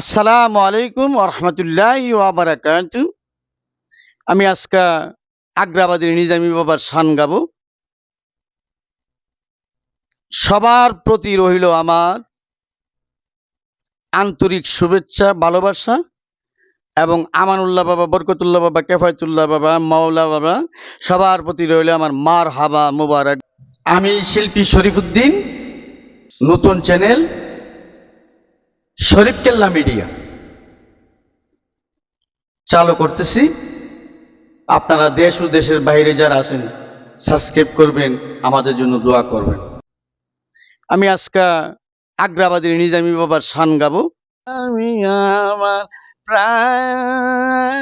আসসালামু আলাইকুম রহমতুল্লাহ ওয়াবারাকাত আমি আজকে আগ্রাবাদের নিজামী বাবার সান গাব। সবার প্রতি রহিল আমার আন্তরিক শুভেচ্ছা, ভালোবাসা এবং আমানুল্লাহ বাবা, বরকতুল্লাহ বাবা, কেফায়তুল্লাহ বাবা, মাওলা বাবা, সবার প্রতি রইল আমার মার হাবা মুবারক। আমি শিল্পী শরীফুদ্দিন, নতুন চ্যানেল শরীফ কেল্লা মিডিয়া। চালু করতেছি। আপনারা দেশ ও দেশের বাইরে যারা আছেন সাবস্ক্রাইব করবেন, আমাদের জন্য দোয়া করবেন। আমি আজকে আগ্রাবাদের নিজামি বাবার শান গাবো। আমি আমার প্রাণ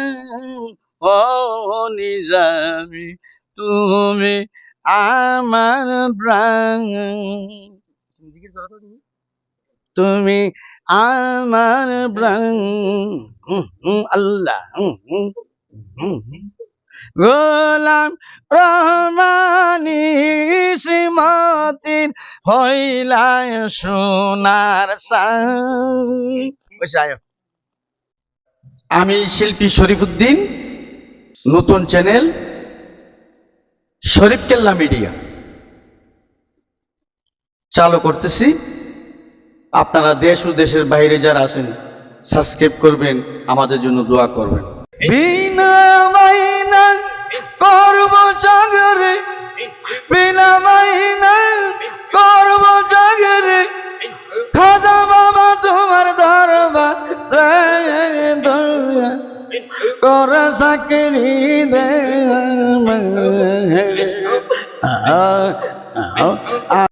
নিজামী, তুমি আমার প্রাণ। তুমি আমার হুম, আল্লাহ। গোলাম রহমানি শ্রীমতির হইলায় সোনার আমি শিল্পী শরীফুদ্দিন নতুন চ্যানেল শরীফ কেল্লা মিডিয়া। চালু করতেছি। আপনারা দেশ ও দেশের বাইরে যারা আছেন সাবস্ক্রাইব করবেন, আমাদের জন্য দোয়া করবেন। করব জাগরে খাজা বাবা তোমার